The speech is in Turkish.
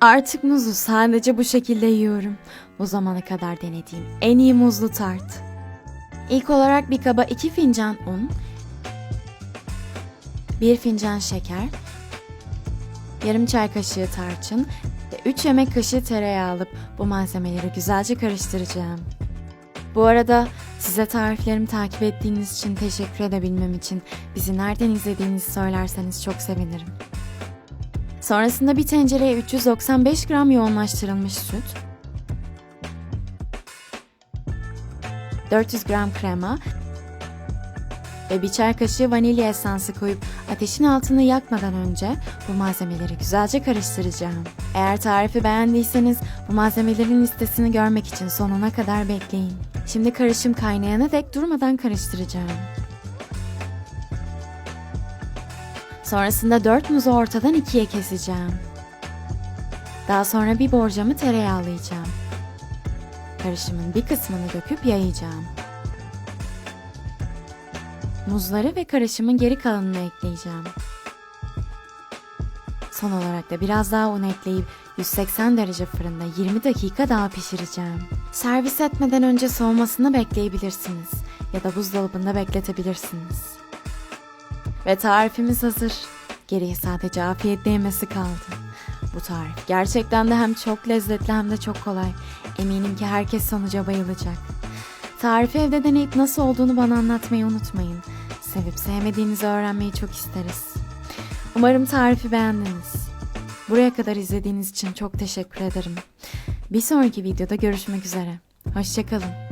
Artık muzu sadece bu şekilde yiyorum. Bu zamana kadar denediğim en iyi muzlu tart. İlk olarak bir kaba 2 fincan un, 1 fincan şeker, yarım çay kaşığı tarçın ve 3 yemek kaşığı tereyağı alıp bu malzemeleri güzelce karıştıracağım. Bu arada size tariflerimi takip ettiğiniz için teşekkür edebilmem için bizi nereden izlediğinizi söylerseniz çok sevinirim. Sonrasında bir tencereye 395 gram yoğunlaştırılmış süt, 400 gram krema ve bir çay kaşığı vanilya esansı koyup ateşin altını yakmadan önce bu malzemeleri güzelce karıştıracağım. Eğer tarifi beğendiyseniz bu malzemelerin listesini görmek için sonuna kadar bekleyin. Şimdi karışım kaynayana dek durmadan karıştıracağım. Sonrasında 4 muzu ortadan ikiye keseceğim. Daha sonra bir borcamı tereyağlayacağım. Karışımın bir kısmını döküp yayacağım. Muzları ve karışımın geri kalanını ekleyeceğim. Son olarak da biraz daha un ekleyip 180 derece fırında 20 dakika daha pişireceğim. Servis etmeden önce soğumasını bekleyebilirsiniz ya da buzdolabında bekletebilirsiniz. Ve tarifimiz hazır. Geriye sadece afiyetle yemesi kaldı. Bu tarif gerçekten de hem çok lezzetli hem de çok kolay. Eminim ki herkes sonuca bayılacak. Tarifi evde deneyip nasıl olduğunu bana anlatmayı unutmayın. Sevip sevmediğinizi öğrenmeyi çok isteriz. Umarım tarifi beğendiniz. Buraya kadar izlediğiniz için çok teşekkür ederim. Bir sonraki videoda görüşmek üzere. Hoşçakalın.